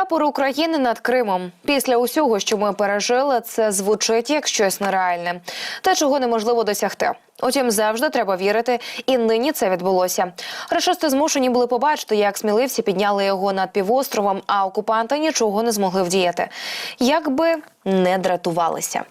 Прапор України над Кримом. Після усього, що ми пережили, це звучить як щось нереальне, та чого неможливо досягти. Утім, завжди треба вірити, і нині це відбулося. Рашисти змушені були побачити, як сміливці підняли його над півостровом, а окупанти нічого не змогли вдіяти. Якби не дратувалися.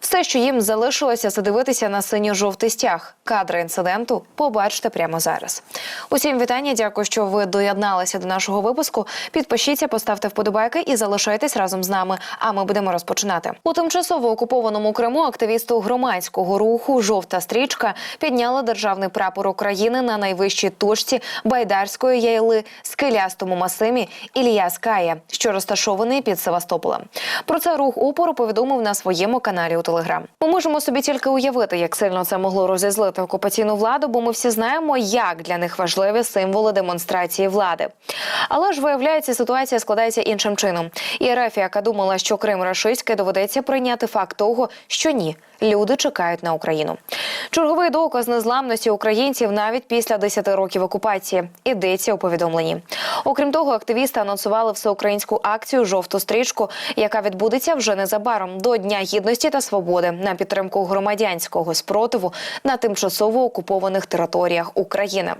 Все, що їм залишилося, це дивитися на синьо-жовтий стяг. Кадри інциденту побачите прямо зараз. Усім вітання. Дякую, що ви доєдналися до нашого випуску. Підпишіться, поставте вподобайки і залишайтесь разом з нами. А ми будемо розпочинати. У тимчасово окупованому Криму активісту громадського руху Жовта стрічка підняли державний прапор України на найвищій точці Байдарської яйли скелястому масиві Ілія Ская, що розташований під Севастополем. Про це рух опору повідомив на своєму каналі у Телеграм. Ми можемо собі тільки уявити, як сильно це могло розізлити окупаційну владу, бо ми всі знаємо, як для них важливі символи демонстрації влади. Але ж виявляється, ситуація складається іншим чином. І РФ, яка думала, що Крим рашистський, доведеться прийняти факт того, що ні. Люди чекають на Україну. Черговий доказ незламності українців навіть після 10 років окупації йдеться у повідомленні. Окрім того, активісти анонсували всеукраїнську акцію Жовту стрічку, яка відбудеться вже незабаром до Дня гідності та свободи на підтримку громадянського спротиву на тимчасово окупованих територіях України.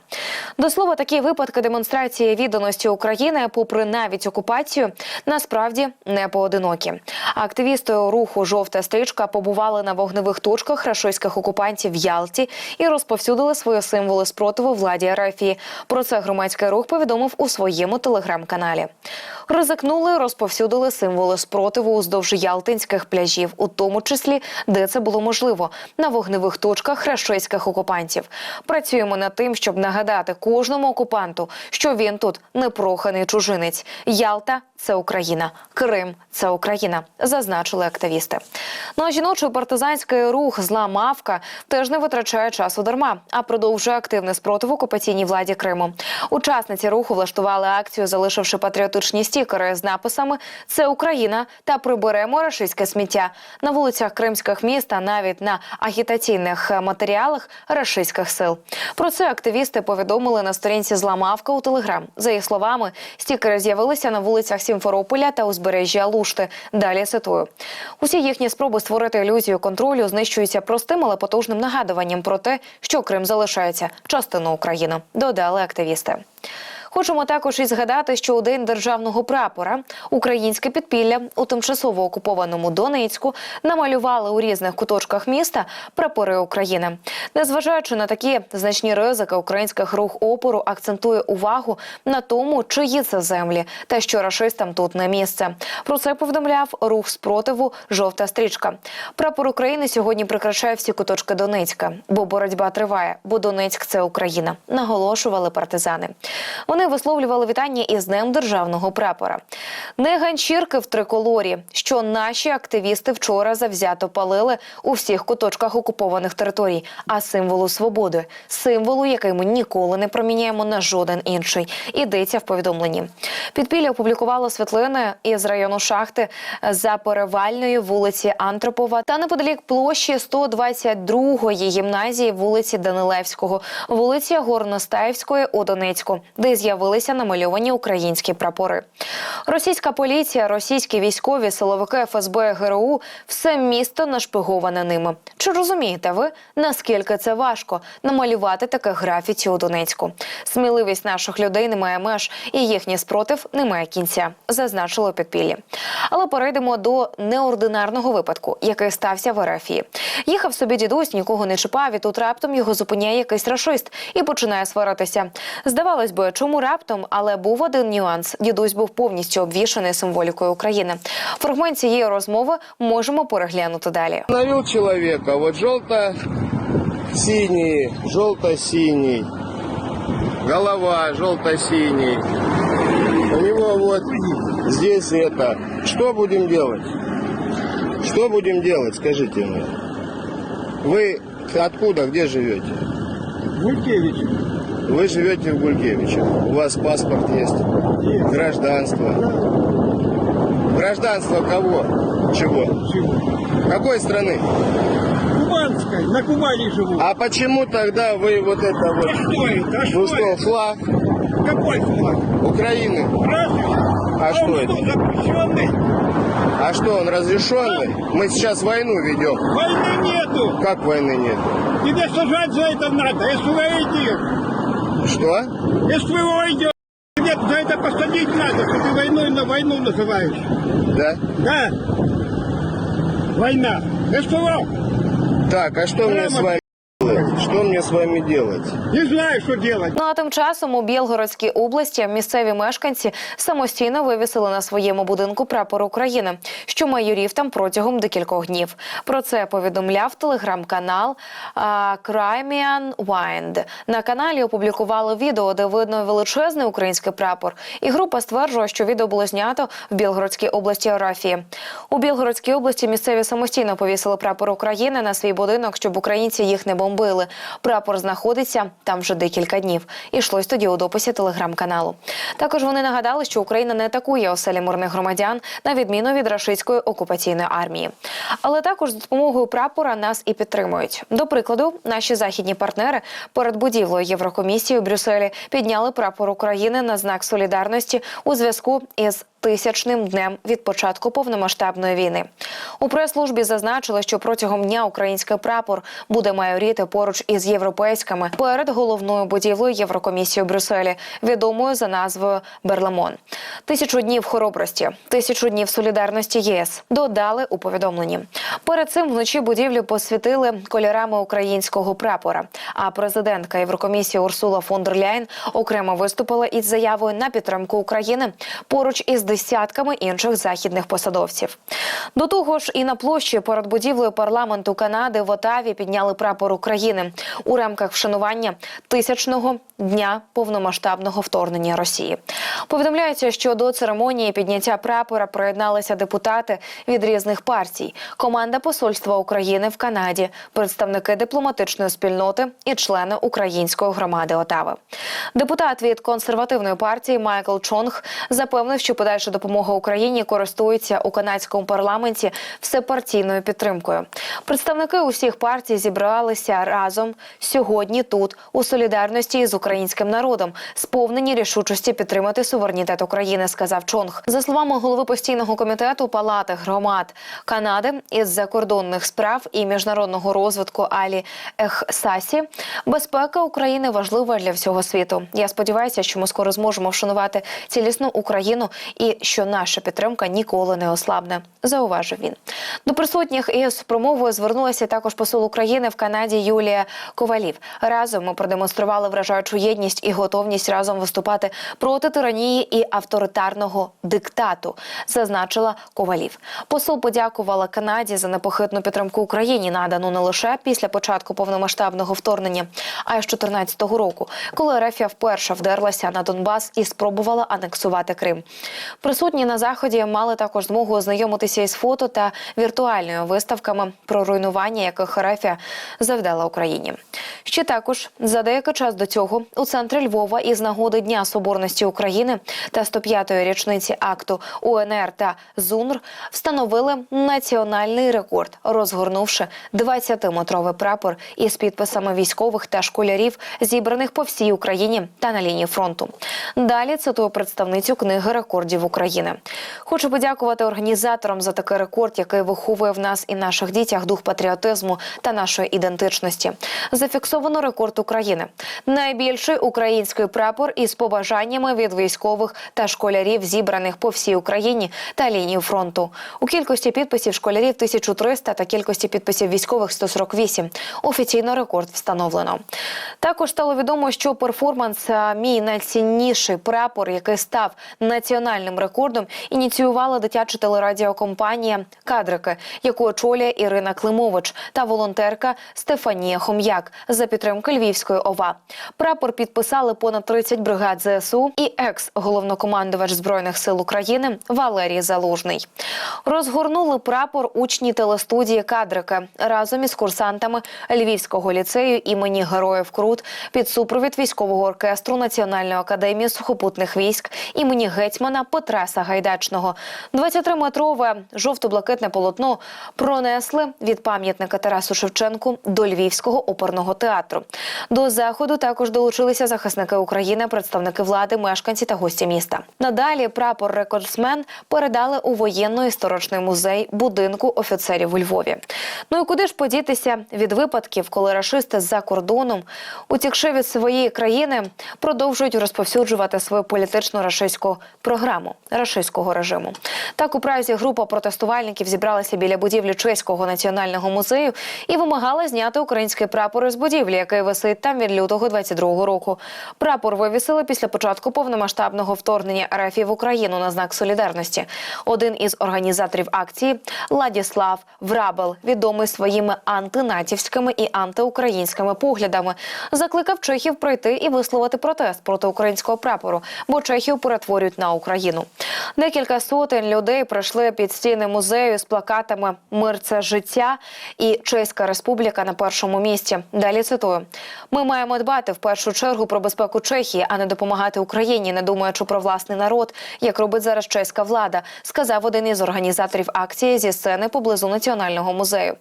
До слова, такі випадки демонстрації відданості України, попри навіть окупацію, насправді не поодинокі. Активісти руху Жовта стрічка побували на вогневих точках рашистських окупантів в Ялті і розповсюдили свої символи спротиву владі Арафії. Про це громадський рух повідомив у своєму телеграм-каналі. Ризикнули, розповсюдили символи спротиву уздовж ялтинських пляжів, у тому числі де це було можливо, на вогневих точках рашистських окупантів. Працюємо над тим, щоб нагадати кожному окупанту, що він тут непроханий чужинець. Ялта це Україна, Крим це Україна, зазначили активісти. Ну а жіночий партизанський рух зла мавка теж не витрачає часу дарма, а продовжує активний спротив окупаційній владі Криму. Учасниці руху влаштували акцію, залишивши патріотичні стікери з написами Це Україна та приберемо рашистське сміття на вулицях кримських міст та навіть на агітаційних матеріалах рашистських сил. Про це активісти повідомили на сторінці Зламавка у Телеграм. За їх словами, стікери з'явилися на вулицях Сімферополя та узбережжя Алушти. Далі цитую. Усі їхні спроби створити ілюзію контролю знищуються простим, але потужним нагадуванням про те, що Крим залишається частиною України. Додали активісти. Хочемо також і згадати, що у день державного прапора українське підпілля у тимчасово окупованому Донецьку намалювали у різних куточках міста прапори України. Незважаючи на такі значні ризики, українських рух опору акцентує увагу на тому, чиї це землі та що рашистам тут не місце. Про це повідомляв рух спротиву Жовта стрічка. Прапор України сьогодні прикрашає всі куточки Донецька, бо боротьба триває, бо Донецьк це Україна. Наголошували партизани. Вони висловлювали вітання із Днем державного прапора. Не ганчірки в триколорі, що наші активісти вчора завзято палили у всіх куточках окупованих територій, а символу свободи, символу, який ми ніколи не проміняємо на жоден інший. Йдеться в повідомленні. Підпілля опублікувало світлини із району шахти за перевальної вулиці Антропова та неподалік площі 122-ї гімназії вулиці Данилевського, вулиці Горностаївської у Донецьку, де з'явилися намальовані українські прапори. Російська поліція, російські військові, силовики ФСБ, ГРУ – все місто нашпиговане ними. Чи розумієте ви, наскільки це важко намалювати таке графіті у Донецьку? Сміливість наших людей не має меж, і їхній спротив не має кінця, зазначило підпіллі. Але перейдемо до неординарного випадку, який стався в Ерефії. Їхав собі дідусь, нікого не чіпав, і тут раптом його зупиняє якийсь рашист і починає сваритися. Здавалось би, чому раптом, але був один нюанс. Дідусь був повністю обвішаний символікою України. Фрагмент цієї розмови можемо переглянути далі. Остановил человека, вот желто-синий, желто-синий, голова желто-синий. У него вот здесь это. Что будем делать? Что будем делать, скажите мне? Вы откуда, где живете? Гулькевич. Вы живете в Гулькевиче. У вас паспорт есть? Гражданство. Гражданство кого? Чего? Чего? Какой страны? Кубанской. На Кубани живу. А почему тогда вы вот это вот... что это? А Ну что что, это? флаг Какой флаг? Украины? Разве? А он что это? запрещенный? А что, он разрешенный? Мы сейчас войну ведем. Войны нету. Как войны нет? Тебе сажать за это надо. Что? СВО идет. Тебе за это посадить надо, что ты войной на войну называешь. Да? Да. Война. СВО. Так, а что мне с вами делать? Что мне с вами делать? Не знаю, что делать. Ну а тим часом у Білгородській області місцеві мешканці самостійно вивісили на своєму будинку прапор України, що майорів там протягом декількох днів. Про це повідомляв телеграм-канал Crimean Wind. На каналі опублікували відео, де видно величезний український прапор. І група стверджує, що відео було знято в Білгородській області Арафії. У Білгородській області місцеві самостійно повісили прапор України на свій будинок, щоб українці їх не бомбили. Прапор знаходиться там вже декілька днів. Ішлось тоді у дописі телеграм-каналу. Також вони нагадали, що Україна не атакує оселі мирних громадян на відміну від рашистської окупаційної армії. Але також з допомогою прапора нас і підтримують. До прикладу, наші західні партнери перед будівлею Єврокомісії у Брюсселі підняли прапор України на знак солідарності у зв'язку із тисячним днем від початку повномасштабної війни. У прес-службі зазначили, що протягом дня український прапор буде майоріти поруч із європейськими перед головною будівлею Єврокомісії у Брюсселі, відомою за назвою Берлемон. Тисячу днів хоробрості, тисячу днів солідарності ЄС додали у повідомленні. Перед цим вночі будівлю посвятили кольорами українського прапора. А президентка Єврокомісії Урсула фон дер Ляйн окремо виступила із заявою на підтримку України поруч із десятками інших західних посадовців. До того ж, і на площі перед будівлею парламенту Канади в Отаві підняли прапор України у рамках вшанування тисячного дня повномасштабного вторгнення Росії. Повідомляється, що до церемонії підняття прапора приєдналися депутати від різних партій, команда посольства України в Канаді, представники дипломатичної спільноти і члени української громади Отави. Депутат від консервативної партії Майкл Чонг запевнив, що подальша допомога Україні користується у канадському парламенті всепартійною підтримкою. Представники усіх партій зібралися разом сьогодні тут у солідарності із українським народом, сповнені рішучості підтримати суверенітет України, сказав Чонг. За словами голови постійного комітету Палати громад Канади із закордонних справ і міжнародного розвитку Алі Ехсасі, безпека України важлива для всього світу. Я сподіваюся, що ми скоро зможемо вшанувати цілісну Україну і що наша підтримка ніколи не ослабне. Зауважив він. До присутніх із промовою звернулася також посол України в Канаді Юлія Ковалів. Разом ми продемонстрували вражаючу єдність і готовність разом виступати проти тиранії і авторитарного диктату, зазначила Ковалів. Посол подякувала Канаді за непохитну підтримку Україні, надану не лише після початку повномасштабного вторгнення, а й з 2014 року, коли Рефія вперше вдерлася на Донбас і спробувала анексувати Крим. Присутні на заході мали також змогу ознайомитися із фото та віртуальними виставками про руйнування, яких Рефія завдала Україні. Ще також за деякий час до цього у центрі Львова із нагоди Дня Соборності України та 105-ї річниці акту УНР та ЗУНР встановили національний рекорд, розгорнувши 20-метровий прапор із підписами військових та школярів, зібраних по всій Україні та на лінії фронту. Далі цитую представницю книги рекордів України. Хочу подякувати організаторам за такий рекорд, який виховує в нас і наших дітях дух патріотизму та нашої ідентичності. Зафіксовано рекорд України. Найбільший український прапор із побажаннями від військових та школярів, зібраних по всій Україні та лінії фронту. У кількості підписів школярів 1300 та кількості підписів військових 148. Офіційно рекорд встановлено. Також стало відомо, що перформанс Мій найцінніший прапор, який став національним рекордом, ініціювала дитяча телерадіокомпанія Кадрики, яку очолює Ірина Климович та волонтерка Стефанія Хом'як за підтримки Львівської ОВА. Прапор підписали понад 30 бригад ЗСУ і екс-головнокомандувач збройних сил України Валерій Залужний. Розгорнули прапор учні телестудії Кадрики разом із курсантами Львівського ліцею імені Героїв Крут під супровід військового оркестру Національної академії сухопутних військ імені гетьмана Петра Сагайдачного. 23-метрове жовто-блакитне полотно пронесли від пам'ятника Тарасу Шевченку до Львів. Львівського оперного театру. До заходу також долучилися захисники України, представники влади, мешканці та гості міста. Надалі прапор рекордсмен передали у воєнно-історичний музей будинку офіцерів у Львові. Ну і куди ж подітися від випадків, коли рашисти за кордоном, утікши від своєї країни, продовжують розповсюджувати свою політичну рашистську програму рашистського режиму. Так у Празі група протестувальників зібралася біля будівлі Чеського національного музею і вимагала зняти український прапор із будівлі, який висить там від лютого 22-го року. Прапор вивісили після початку повномасштабного вторгнення РФ в Україну на знак солідарності. Один із організаторів акції Ладіслав Врабел, відомий своїми антинатівськими і антиукраїнськими поглядами, закликав чехів прийти і висловити протест проти українського прапору, бо Чехію перетворюють на Україну. Декілька сотень людей прийшли під стіни музею з плакатами Мир це життя і Чеська Республіка на першому місці. Далі цитую: ми маємо дбати в першу чергу про безпеку Чехії, а не допомагати Україні, не думаючи про власний народ, як робить зараз чеська влада, сказав один із організаторів акції зі сцени поблизу національного музею.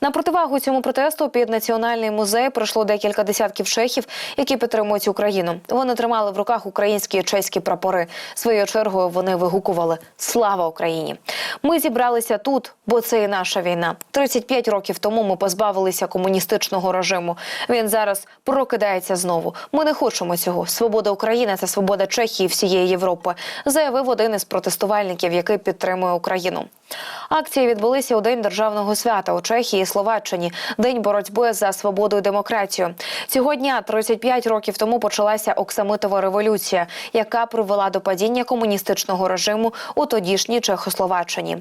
На противагу цьому протесту під національний музей прийшло декілька десятків чехів, які підтримують Україну. Вони тримали в руках українські і чеські прапори. Своєю чергою вони вигукували Слава Україні! Ми зібралися тут, бо це і наша війна. 35 років тому ми позбавилися комуністичного режиму. Він зараз прокидається знову. Ми не хочемо цього. Свобода України це свобода Чехії всієї Європи, заявив один із протестувальників, який підтримує Україну. Акції відбулися у день державного свята у Чехії і Словаччині, день боротьби за свободу і демократію. Цього дня, 35 років тому, почалася Оксамитова революція, яка привела до падіння комуністичного режиму у тодішній Чехословаччині.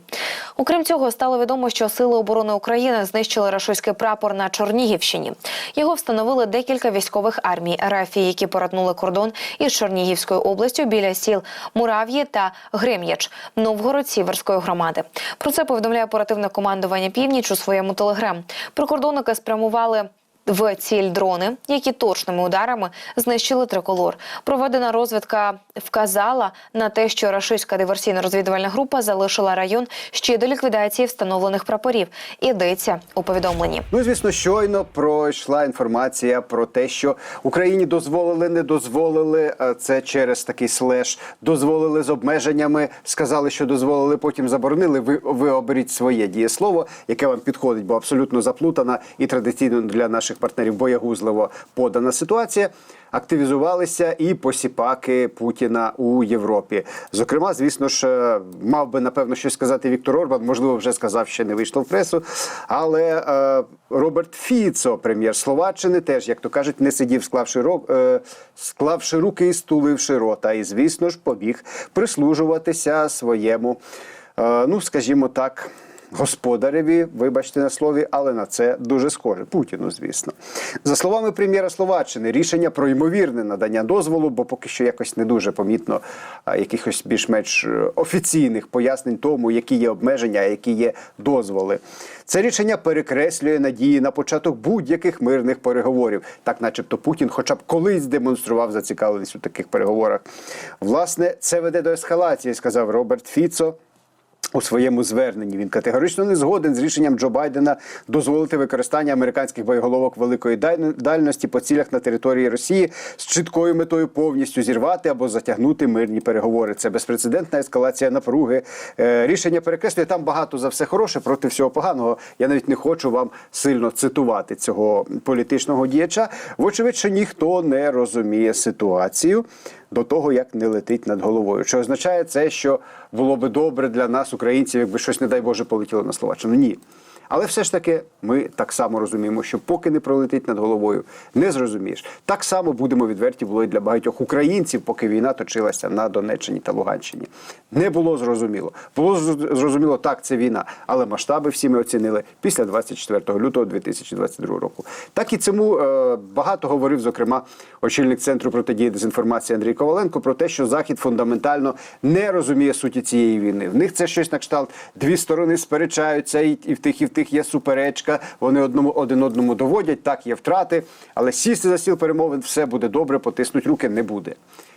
Окрім цього, стало відомо, що сили оборони України знищили рашистський прапор на Чернігівщині. Його встановили декілька військових армій РФ, які перетнули кордон із Чернігівською областю біля сіл Мурав'ї та Грим'яч Новгород Сіверської громади. Про це повідомляє оперативне командування Північ у своєму телеграм. Прикордонники спрямували. В ціль дрони, які точними ударами знищили триколор. Проведена розвідка вказала на те, що рашистська диверсійно-розвідувальна група залишила район ще до ліквідації встановлених прапорів. Ідеться у повідомленні. Ну звісно, щойно пройшла інформація про те, що Україні дозволили, не дозволили. е, Це через такий слеш. Дозволили з обмеженнями. Сказали, що дозволили, потім заборонили. Ви, ви оберіть своє дієслово, яке вам підходить, бо абсолютно заплутана і традиційно для наших партнерів боягузливо подана ситуація. Активізувалися і посіпаки Путіна у Європі. Зокрема, звісно ж, е, мав би напевно щось сказати Віктор Орбан. Можливо, вже сказав, ще не вийшло в пресу. Але е, Роберт Фіцо, прем'єр Словаччини, теж, як то кажуть, не сидів, склавши рок, е, склавши руки і стуливши рота. І звісно ж, побіг прислужуватися своєму, е, ну скажімо так. Господареві, вибачте на слові, але на це дуже схоже Путіну, звісно. За словами прем'єра Словаччини, рішення про ймовірне надання дозволу, бо поки що якось не дуже помітно а, якихось більш-менш е, офіційних пояснень тому, які є обмеження, які є дозволи. Це рішення перекреслює надії на початок будь-яких мирних переговорів, так, начебто, Путін, хоча б колись демонстрував зацікавленість у таких переговорах. Власне, це веде до ескалації, сказав Роберт Фіцо. У своєму зверненні він категорично не згоден з рішенням Джо Байдена дозволити використання американських боєголовок великої дальн- дальності по цілях на території Росії з чіткою метою повністю зірвати або затягнути мирні переговори. Це безпрецедентна ескалація напруги. Е, Рішення перекреслює там багато за все хороше проти всього поганого. Я навіть не хочу вам сильно цитувати цього політичного діяча. Вочевидь, що ніхто не розуміє ситуацію до того, як не летить над головою. Чи означає це, що було би добре для нас, українців, якби щось, не дай Боже, полетіло на Словаччину? Ні. Але все ж таки ми так само розуміємо, що поки не пролетить над головою, не зрозумієш. Так само будемо відверті було і для багатьох українців, поки війна точилася на Донеччині та Луганщині. Не було зрозуміло. Було зр- зрозуміло, так, це війна, але масштаби всі ми оцінили після 24 лютого 2022 року. Так і цьому е, багато говорив, зокрема, очільник центру протидії дезінформації Андрій Коваленко про те, що Захід фундаментально не розуміє суті цієї війни. В них це щось на кшталт. Дві сторони сперечаються, і в тих, і в тих є суперечка. Вони одному один одному доводять, так є втрати. Але сісти за стіл перемовин все буде добре, потиснуть руки не буде.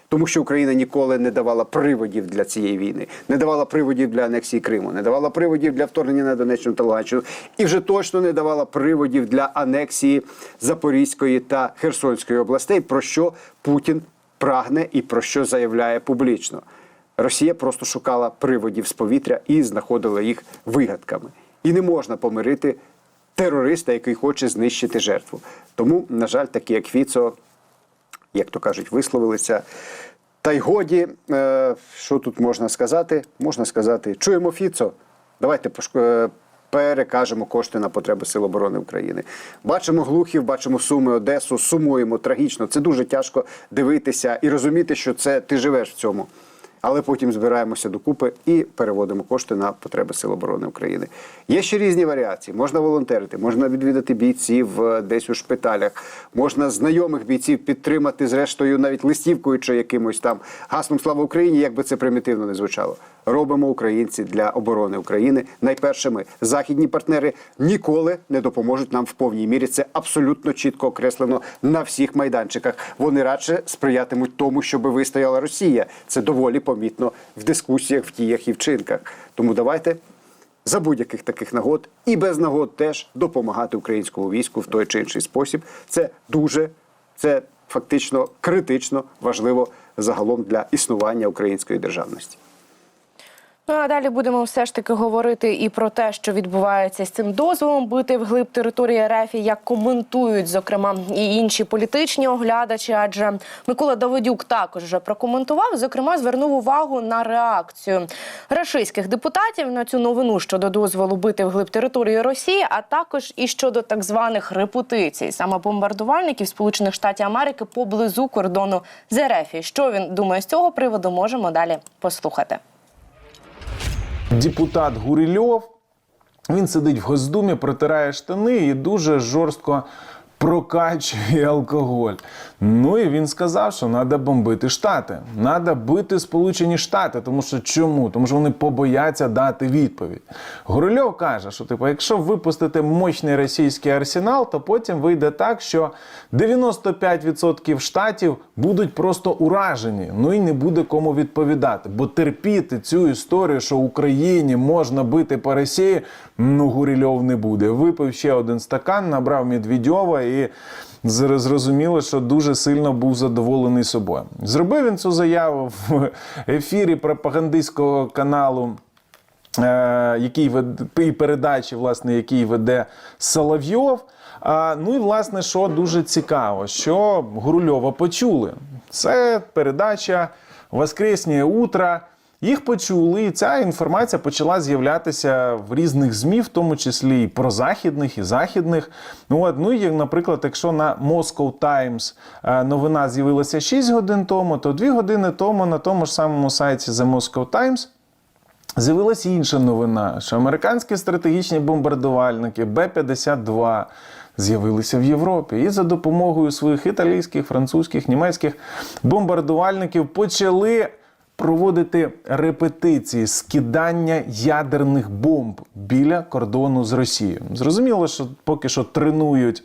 Тому що Україна ніколи не давала приводів для цієї війни, не давала приводів для анексії Криму, не давала приводів для вторгнення на Донеччину та Луганщину, і вже точно не давала приводів для анексії Запорізької та Херсонської областей, про що Путін прагне і про що заявляє публічно. Росія просто шукала приводів з повітря і знаходила їх вигадками. І не можна помирити терориста, який хоче знищити жертву. Тому, на жаль, такі як Фіцо, як то кажуть, висловилися. Та й годі, е, що тут можна сказати? Можна сказати, чуємо Фіцо. Давайте е, перекажемо кошти на потреби Сил оборони України. Бачимо глухів, бачимо суми Одесу, сумуємо трагічно. Це дуже тяжко дивитися і розуміти, що це ти живеш в цьому. Але потім збираємося докупи і переводимо кошти на потреби Сил оборони України. Є ще різні варіації. Можна волонтерити, можна відвідати бійців е, десь у шпиталях, можна знайомих бійців підтримати, зрештою, навіть листівкою чи якимось там гаслом Слава Україні, як би це примітивно не звучало. Робимо українці для оборони України. Найперше ми західні партнери ніколи не допоможуть нам в повній мірі. Це абсолютно чітко окреслено на всіх майданчиках. Вони радше сприятимуть тому, щоб вистояла Росія. Це доволі помітно в дискусіях, в діях і вчинках. Тому давайте за будь-яких таких нагод і без нагод теж допомагати українському війську в той чи інший спосіб. Це дуже, це фактично критично важливо загалом для існування української державності. Ну а далі будемо все ж таки говорити і про те, що відбувається з цим дозволом бити вглиб території РФ, як коментують, зокрема, і інші політичні оглядачі. Адже Микола Давидюк також вже прокоментував. Зокрема, звернув увагу на реакцію рашистських депутатів на цю новину щодо дозволу бити вглиб території Росії, а також і щодо так званих репетицій, саме бомбардувальників Сполучених Штатів Америки поблизу кордону з РФ. Що він думає з цього приводу? Можемо далі послухати. Депутат Гурильов. Він сидить в Госдумі, протирає штани і дуже жорстко прокачує алкоголь. Ну і він сказав, що треба бомбити Штати. Треба бити Сполучені Штати. Тому що чому? Тому що вони побояться дати відповідь. Гурильов каже, що типу, якщо випустити мощний російський арсенал, то потім вийде так, що 95% штатів будуть просто уражені. Ну і не буде кому відповідати. Бо терпіти цю історію, що Україні можна бити по Росії, ну Гурильов не буде. Випив ще один стакан, набрав Медведьова і зрозуміло, що дуже сильно був задоволений собою. Зробив він цю заяву в ефірі пропагандистського каналу. е, Який веде передачі, власне, який веде Соловйов. Ну і власне, що дуже цікаво, що Гурульова почули. Це передача Воскреснє утро. Їх почули, і ця інформація почала з'являтися в різних ЗМІ, в тому числі і прозахідних, і західних. Ну, от, ну і, наприклад, якщо на Moscow Times е, новина з'явилася 6 годин тому, то 2 години тому на тому ж самому сайті The Moscow Times З'явилася інша новина, що американські стратегічні бомбардувальники Б-52 з'явилися в Європі і за допомогою своїх італійських, французьких, німецьких бомбардувальників почали проводити репетиції скидання ядерних бомб біля кордону з Росією. Зрозуміло, що поки що тренують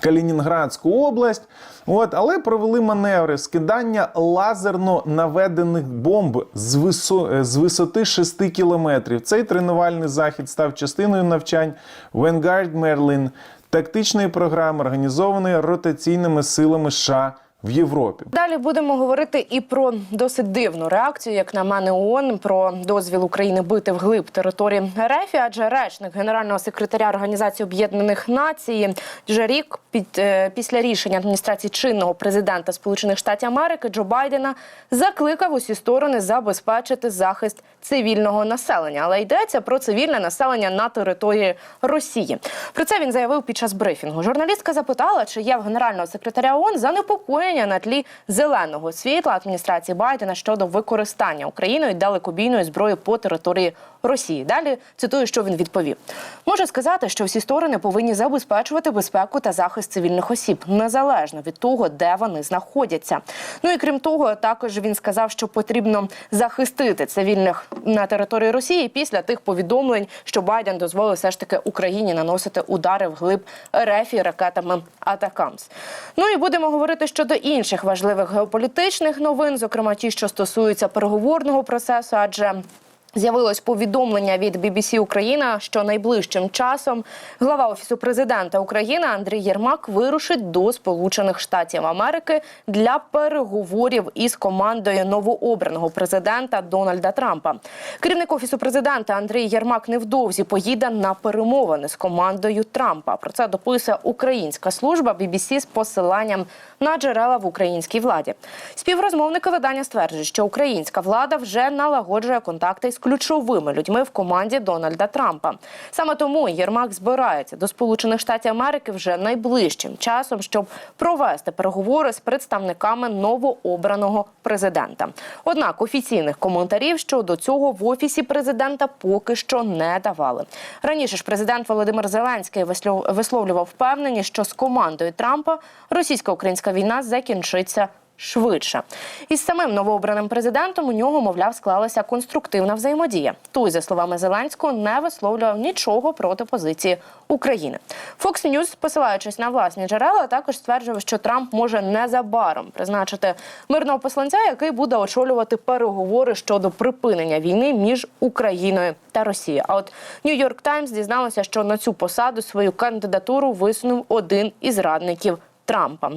Калінінградську область. От, але провели маневри скидання лазерно наведених бомб з, висо, з висоти 6 кілометрів. Цей тренувальний захід став частиною навчань Vanguard Merlin, тактичної програми, організованої ротаційними силами США в Європі. Далі будемо говорити і про досить дивну реакцію, як на мене, ООН про дозвіл України бити вглиб території РФ, адже речник генерального секретаря Організації Об'єднаних Націй вже рік під е, після рішення адміністрації чинного президента Сполучених Штатів Америки Джо Байдена закликав усі сторони забезпечити захист цивільного населення, але йдеться про цивільне населення на території Росії. Про це він заявив під час брифінгу. Журналістка запитала, чи є в генерального секретаря ООН занепокоєння на тлі зеленого світла адміністрації Байдена щодо використання Україною далекобійної зброї по території Росії. Далі цитую, що він відповів: можу сказати, що всі сторони повинні забезпечувати безпеку та захист цивільних осіб незалежно від того, де вони знаходяться. Ну і крім того, також він сказав, що потрібно захистити цивільних на території Росії після тих повідомлень, що Байден дозволив все ж таки Україні наносити удари вглиб РФ і ракетами Атакамс. Ну і будемо говорити щодо інших важливих геополітичних новин, зокрема ті, що стосуються переговорного процесу, адже З'явилось повідомлення від BBC Україна, що найближчим часом глава офісу президента України Андрій Єрмак вирушить до Сполучених Штатів Америки для переговорів із командою новообраного президента Дональда Трампа. Керівник офісу президента Андрій Єрмак невдовзі поїде на перемовини з командою Трампа. Про це дописує українська служба BBC з посиланням на джерела в українській владі. Співрозмовники видання стверджують, що українська влада вже налагоджує контакти з ключовими людьми в команді Дональда Трампа. Саме тому Єрмак збирається до Сполучених Штатів Америки вже найближчим часом, щоб провести переговори з представниками новообраного президента. Однак офіційних коментарів щодо цього в офісі президента поки що не давали. Раніше ж президент Володимир Зеленський вислов- висловлював впевненість, що з командою Трампа російсько-українська війна закінчиться швидше. Із самим новообраним президентом у нього, мовляв, склалася конструктивна взаємодія. Той, за словами Зеленського, не висловлював нічого проти позиції України. Fox News, посилаючись на власні джерела, також стверджував, що Трамп може незабаром призначити мирного посланця, який буде очолювати переговори щодо припинення війни між Україною та Росією. А от Нью-Йорк Таймс дізналося, що на цю посаду свою кандидатуру висунув один із радників Трампа.